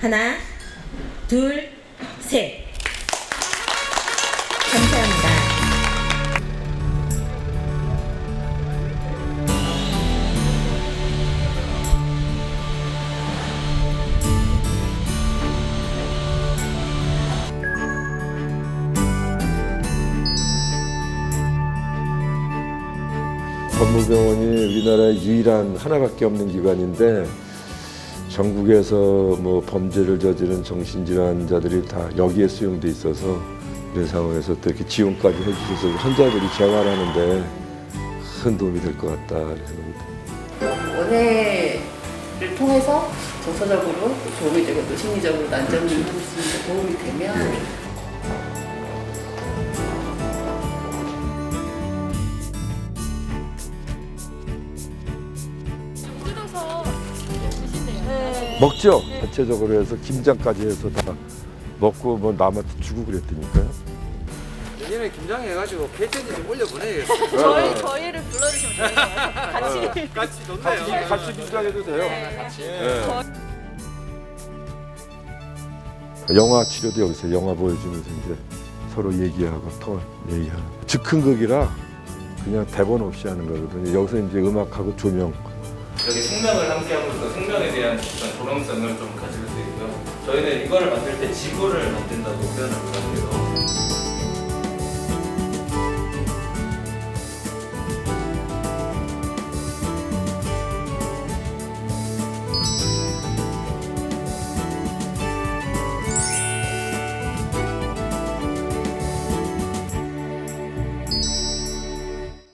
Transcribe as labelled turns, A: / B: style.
A: 하나, 둘, 셋. 감사합니다.
B: 법무병원이 우리나라의 유일한 하나밖에 없는 기관인데 전국에서 뭐 범죄를 저지른 정신질환자들이 다 여기에 수용돼 있어서 이런 상황에서 또 이렇게 지원까지 해주셔서 환자들이 재활하는데 큰 도움이 될 것 같다 생각합니다.
C: 원회를 통해서 정서적으로 또 도움이 되고 또 심리적으로 난점을 있는 도움이 되면
B: 먹죠. 자체적으로 해서 김장까지 해서 다 먹고 뭐 남한테 주고 그랬다니까요.
D: 내년에 김장해가지고 개천지 좀 올려보내야겠어.
E: 저희 저희를 불러주시면 저희가 같이
D: 같이 좋네요.
B: 같이 김장해도 돼요.
D: 같이.
B: 영화 치료도 여기서 영화 보여주면서 이제 서로 얘기하고 통 얘기하는 즉흥극이라 그냥 대본 없이 하는 거거든요. 여기서 이제 음악하고 조명
F: 여기 생명을 함께함으로써 생명에 대한 어떤 조롱성을 좀 가질 수 있고요. 저희는 이거를 만들 때 지구를 만든다고 표현을 하고요.